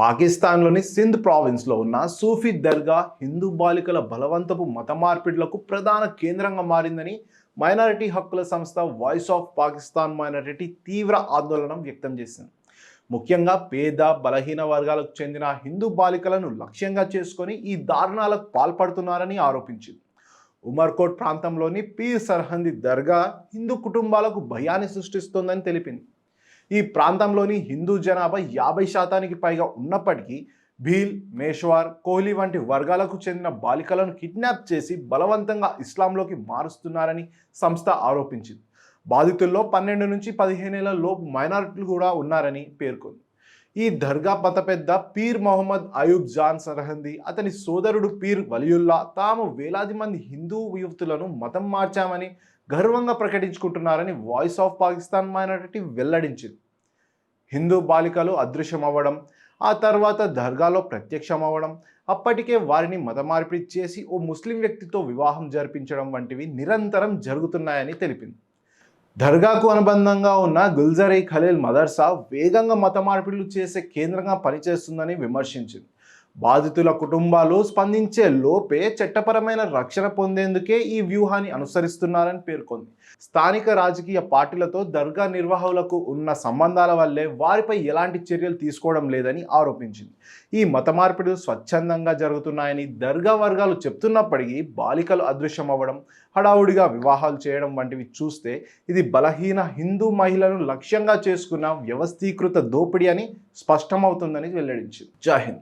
పాకిస్తాన్లోని సింధ్ ప్రావిన్స్లో ఉన్న సూఫీ దర్గా హిందూ బాలికల బలవంతపు మత మార్పిడులకు ప్రధాన కేంద్రంగా మారిందని మైనారిటీ హక్కుల సంస్థ వాయిస్ ఆఫ్ పాకిస్తాన్ మైనారిటీ తీవ్ర ఆందోళన వ్యక్తం చేసింది. ముఖ్యంగా పేద బలహీన వర్గాలకు చెందిన హిందూ బాలికలను లక్ష్యంగా చేసుకొని ఈ దారుణాలకు పాల్పడుతున్నారని ఆరోపించింది. ఉమర్కోట్ ప్రాంతంలోని పీర్ సర్హంది దర్గా హిందూ కుటుంబాలకు భయాన్ని సృష్టిస్తోందని తెలిపింది. ఈ ప్రాంతంలోని హిందూ జనాభా యాభై శాతానికి పైగా ఉన్నప్పటికీ భీల్ మేష్వార్ కోహ్లీ వంటి వర్గాలకు చెందిన బాలికలను కిడ్నాప్ చేసి బలవంతంగా ఇస్లాంలోకి మారుస్తున్నారని సంస్థ ఆరోపించింది. బాధితుల్లో పన్నెండు నుంచి పదిహేనేళ్ళ లోపు మైనారిటీలు కూడా ఉన్నారని పేర్కొంది. ఈ దర్గా మత పెద్ద పీర్ మొహమ్మద్ అయూబ్ జాన్ సరహంది అతని సోదరుడు పీర్ వలియుల్లా తాము వేలాది మంది హిందూ యువతులను మతం మార్చామని గర్వంగా ప్రకటించుకుంటున్నారని వాయిస్ ఆఫ్ పాకిస్తాన్ మైనారిటీ వెల్లడించింది. హిందూ బాలికలు అదృశ్యమవ్వడం ఆ తర్వాత దర్గాలో ప్రత్యక్షమవ్వడం అప్పటికే వారిని మత మార్పిడి చేసి ఓ ముస్లిం వ్యక్తితో వివాహం జరిపించడం వంటివి నిరంతరం జరుగుతున్నాయని తెలిపింది. దర్గాకు అనుబంధంగా ఉన్న గుల్జరీ ఖలీల్ మదర్సా వేగంగా మత మార్పిడులు చేసే కేంద్రంగా పనిచేస్తుందని విమర్శించింది. బాధితుల కుటుంబాలు స్పందించే లోపే చట్టపరమైన రక్షణ పొందేందుకే ఈ వ్యూహాన్ని అనుసరిస్తున్నారని పేర్కొంది. స్థానిక రాజకీయ పార్టీలతో దర్గా నిర్వాహకులకు ఉన్న సంబంధాల వల్లే వారిపై ఎలాంటి చర్యలు తీసుకోవడం లేదని ఆరోపించింది. ఈ మత మార్పిడులు స్వచ్ఛందంగా జరుగుతున్నాయని దర్గా వర్గాలు చెప్తున్నప్పటికీ బాలికలు అదృశ్యమవ్వడం హడావుడిగా వివాహాలు చేయడం వంటివి చూస్తే ఇది బలహీన హిందూ మహిళలను లక్ష్యంగా చేసుకున్న వ్యవస్థీకృత దోపిడీ అని స్పష్టమవుతుందని వెల్లడించింది. జాహింద్